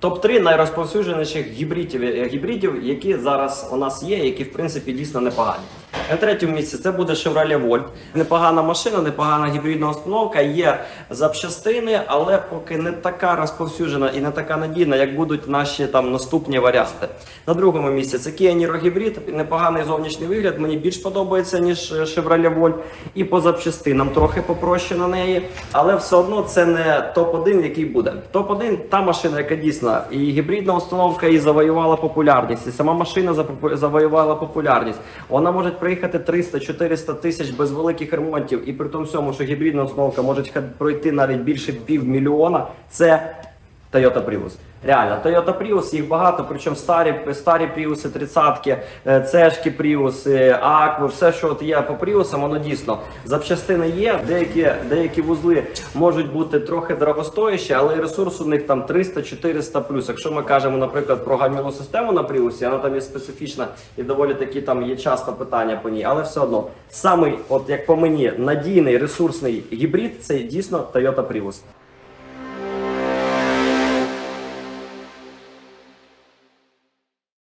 Топ-3 найрозповсюдженіших гібридів, е, гібридів, які зараз у нас є, які в принципі дійсно непогані. На третьому місці це буде Chevrolet Volt. Непогана машина, непогана гібридна установка. Є запчастини, але поки не така розповсюджена і не така надійна, як будуть наші там наступні варіанти. На другому місці це Kia Niro Hybrid. Непоганий зовнішній вигляд. Мені більш подобається ніж е, Chevrolet Volt. І по запчастинам трохи попроще на неї. Але все одно це не топ-1, який буде. Топ-1 та машина, яка дійсно і гібридна установка і завоювала популярність. І сама машина завоювала популярність. Вона може приїхати 300-400 тисяч без великих ремонтів, і при тому всьому, що гібридна установка може пройти навіть більше півмільйона. Це Toyota Prius. Реально, Toyota Prius, їх багато, причому старі, старі Prius, 30-ки, е, цешки Prius, е, Aqua, все, що от є по Prius, воно дійсно запчастини є. Деякі, деякі вузли можуть бути трохи дорогостоящі, але ресурс у них там 300-400 плюс. Якщо ми кажемо, наприклад, про гальмівну систему на Prius, вона там є специфічна і доволі такі там є часто питання по ній, але все одно самий, от як по мені, надійний ресурсний гібрид це дійсно Toyota Prius.